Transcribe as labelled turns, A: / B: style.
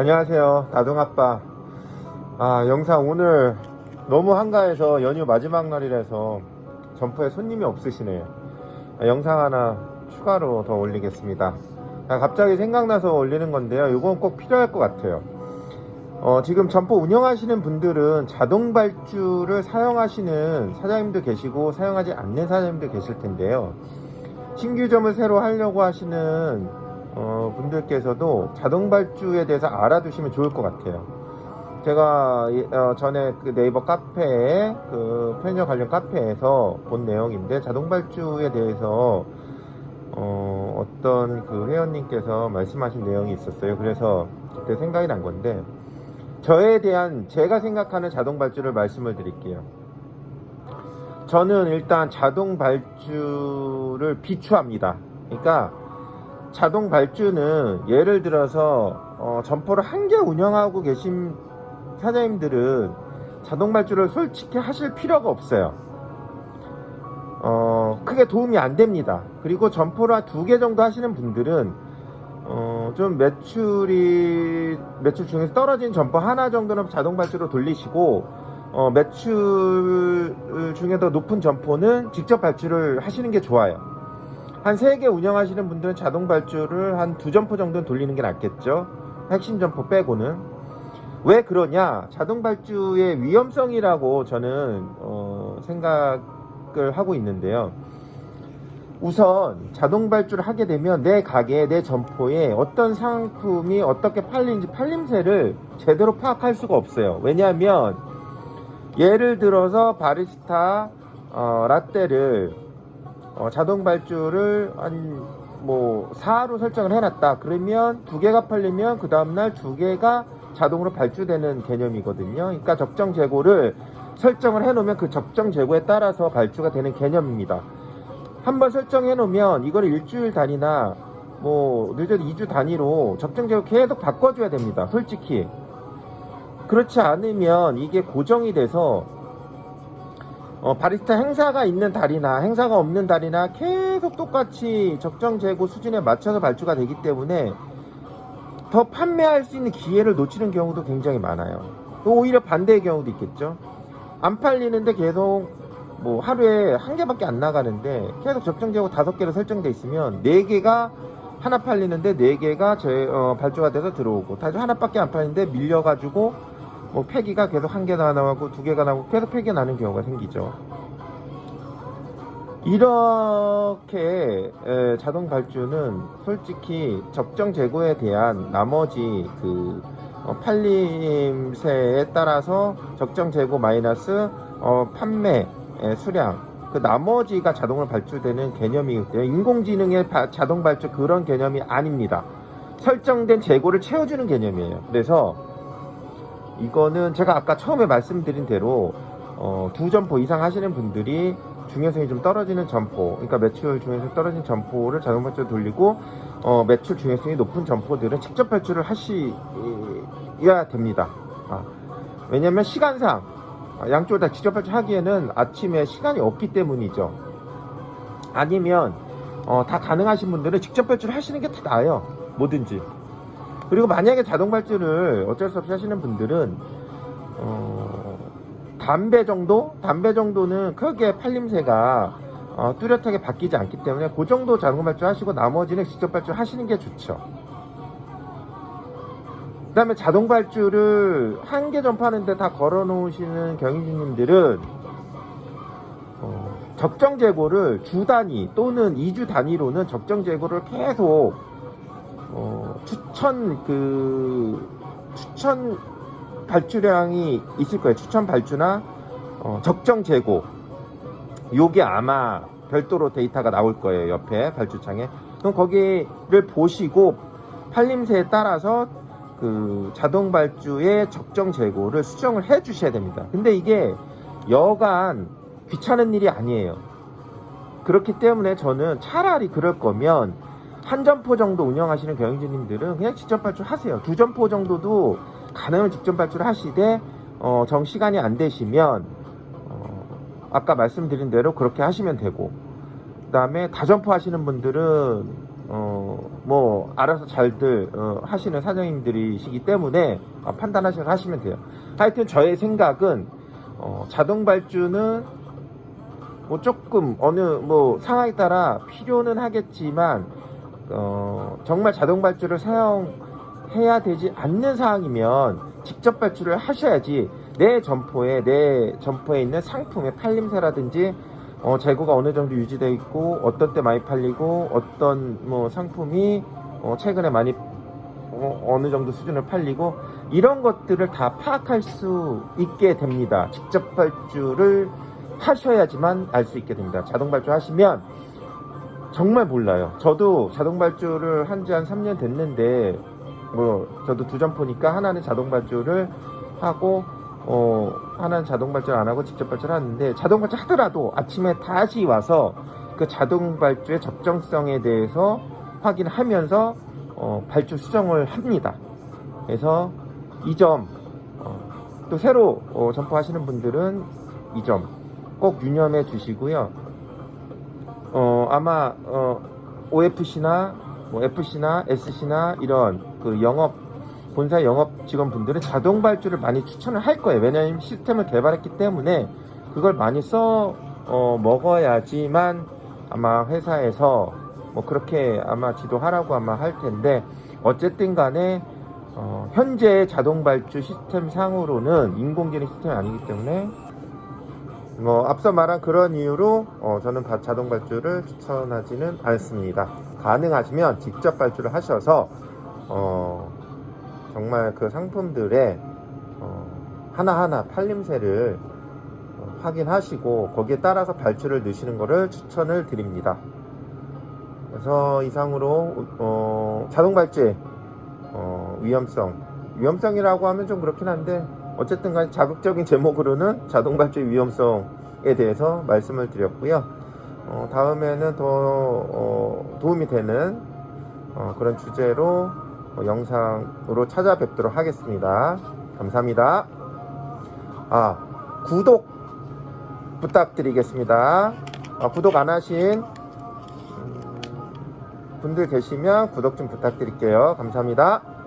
A: 안녕하세요. 다둥아빠. 아, 영상 오늘 너무 한가해서 연휴 마지막 날이라서 점포에 손님이 없으시네요. 아, 영상 하나 추가로 더 올리겠습니다. 아, 갑자기 생각나서 올리는 건데요. 이건 꼭 필요할 것 같아요. 어, 지금 점포 운영하시는 분들은 자동 발주를 사용하시는 사장님도 계시고 사용하지 않는 사장님도 계실 텐데요. 신규점을 새로 하려고 하시는 어, 분들께서도 자동 발주에 대해서 알아두시면 좋을 것 같아요. 제가 이- 어, 전에 그 네이버 카페에 그 편의점 관련 카페에서 본 내용인데 자동 발주에 대해서 어, 어떤 그 회원님께서 말씀하신 내용이 있었어요. 그래서 그때 생각이 난 건데 저에 대한 제가 생각하는 자동 발주를 말씀을 드릴게요. 저는 일단 자동 발주를 비추합니다. 그러니까 자동 발주는 예를 들어서 어, 점포를 한 개 운영하고 계신 사장님들은 자동 발주를 솔직히 하실 필요가 없어요. 어, 크게 도움이 안 됩니다. 그리고 점포를 한두개 정도 하시는 분들은 어, 좀 매출이 매출 중에서 떨어진 점포 하나 정도는 자동 발주로 돌리시고 어, 매출 중에 더 높은 점포는 직접 발주를 하시는 게 좋아요. 한 세 개 운영하시는 분들은 자동 발주를 한 두 점포 정도는 돌리는 게 낫겠죠. 핵심 점포 빼고는. 왜 그러냐? 자동 발주의 위험성이라고 저는 어, 생각을 하고 있는데요. 우선 자동 발주를 하게 되면 내 가게, 내 점포에 어떤 상품이 어떻게 팔리는지 팔림새를 제대로 파악할 수가 없어요. 왜냐하면 예를 들어서 바리스타 어, 라떼를 어, 자동 발주를 한 뭐 4로 설정을 해놨다. 그러면 두 개가 팔리면 그 다음날 두 개가 자동으로 발주되는 개념이거든요. 그러니까 적정 재고를 설정을 해놓으면 그 적정 재고에 따라서 발주가 되는 개념입니다. 한번 설정해 놓으면 이거를 일주일 단위나 뭐 늦어도 2주 단위로 적정 재고 계속 바꿔줘야 됩니다. 솔직히. 그렇지 않으면 이게 고정이 돼서 어, 바리스타 행사가 있는 달이나 행사가 없는 달이나 계속 똑같이 적정 재고 수준에 맞춰서 발주가 되기 때문에 더 판매할 수 있는 기회를 놓치는 경우도 굉장히 많아요. 또 오히려 반대의 경우도 있겠죠. 안 팔리는데 계속 뭐 하루에 한 개밖에 안 나가는데 계속 적정 재고 다섯 개로 설정돼 있으면 네 개가 하나 팔리는데 네 개가 제 어, 발주가 돼서 들어오고 다시 하나밖에 안 팔리는데 밀려가지고 뭐 폐기가 계속 한 개가 나오고 두 개가 나오고 계속 폐기 나는 경우가 생기죠. 이렇게 에, 자동 발주는 솔직히 적정 재고에 대한 나머지 그 어, 팔림새에 따라서 적정 재고 마이너스 어, 판매 에, 수량 그 나머지가 자동으로 발주되는 개념이기 때문에 인공지능의 바- 자동 발주 그런 개념이 아닙니다. 설정된 재고를 채워주는 개념이에요. 그래서 이거는 제가 아까 처음에 말씀드린 대로 어, 두 점포 이상 하시는 분들이 중요성이 좀 떨어지는 점포, 그러니까 매출 중요성이 떨어진 점포를 자동 발주로 돌리고 어, 매출 중요성이 높은 점포들은 직접 발주를 하셔야 됩니다. 아, 왜냐하면 시간상 아, 양쪽을 다 직접 발주하기에는 아침에 시간이 없기 때문이죠. 아니면 어, 다 가능하신 분들은 직접 발주를 하시는 게 더 나아요. 뭐든지. 그리고 만약에 자동 발주를 어쩔 수 없이 하시는 분들은 어, 담배 정도? 담배 정도는 크게 팔림새가 어, 뚜렷하게 바뀌지 않기 때문에 그 정도 자동 발주 하시고 나머지는 직접 발주 하시는 게 좋죠. 그 다음에 자동 발주를 한개 점파하는데 다 걸어 놓으시는 경영진님들은 어, 적정 재고를 주 단위 또는 2주 단위로는 적정 재고를 계속 어, 추천 그 추천 발주량이 있을 거예요. 추천 발주나 어, 적정 재고 요게 아마 별도로 데이터가 나올 거예요. 옆에 발주창에. 그럼 거기를 보시고 팔림새에 따라서 그 자동 발주의 적정 재고를 수정을 해 주셔야 됩니다. 근데 이게 여간 귀찮은 일이 아니에요. 그렇기 때문에 저는 차라리 그럴 거면 한 점포 정도 운영하시는 경영진님들은 그냥 직접 발주 하세요. 두 점포 정도도 가능하면 직접 발주를 하시되 어, 정 시간이 안 되시면 어, 아까 말씀드린 대로 그렇게 하시면 되고 그 다음에 다점포 하시는 분들은 어, 뭐, 알아서 잘들, 어, 하시는 사장님들이시기 때문에 아, 판단하셔서 하시면 돼요. 하여튼 저의 생각은, 어, 자동 발주는 뭐 조금 어느 뭐 상황에 따라 필요는 하겠지만, 어, 정말 자동 발주를 사용해야 되지 않는 상황이면 직접 발주를 하셔야지 내 점포에, 내 점포에 있는 상품의 팔림새라든지 어, 재고가 어느 정도 유지되어 있고 어떤 때 많이 팔리고 어떤 뭐 상품이 어, 최근에 많이 어, 어느 정도 수준을 팔리고 이런 것들을 다 파악할 수 있게 됩니다. 직접 발주를 하셔야지만 알 수 있게 됩니다. 자동 발주 하시면 정말 몰라요. 저도 자동 발주를 한지한 3년 됐는데 뭐 저도 두 점포니까 하나는 자동 발주를 하고 어 하나는 자동 발주를 안 하고 직접 발주를 하는데 자동 발주 하더라도 아침에 다시 와서 그 자동 발주의 적정성에 대해서 확인하면서 어 발주 수정을 합니다. 그래서 이점 어, 또 새로 어, 점포 하시는 분들은 이 점 꼭 유념해 주시고요. 어, 아마 어, OFC나 뭐 FC나 SC나 이런 그 영업 본사 영업 직원분들은 자동 발주를 많이 추천을 할 거예요. 왜냐하면 시스템을 개발했기 때문에 그걸 많이 써 어, 먹어야지만 아마 회사에서 뭐 그렇게 아마 지도하라고 아마 할 텐데 어쨌든 간에 어, 현재 자동 발주 시스템 상으로는 인공지능 시스템이 아니기 때문에 뭐 앞서 말한 그런 이유로 어, 저는 바- 자동 발주를 추천하지는 않습니다. 가능하시면 직접 발주를 하셔서 어, 정말 그 상품들의 어, 하나하나 팔림새를 어, 확인하시고 거기에 따라서 발주를 넣으시는 것을 추천을 드립니다. 그래서 이상으로 어, 자동 발주의 어, 위험성 위험성이라고 하면 좀 그렇긴 한데 어쨌든 간에 자극적인 제목으로는 자동 발주의 위험성에 대해서 말씀을 드렸고요. 어, 다음에는 더 어, 도움이 되는 어, 그런 주제로 어, 영상으로 찾아뵙도록 하겠습니다. 감사합니다. 아, 구독 부탁드리겠습니다. 아, 구독 안 하신 음, 분들 계시면 구독 좀 부탁드릴게요. 감사합니다.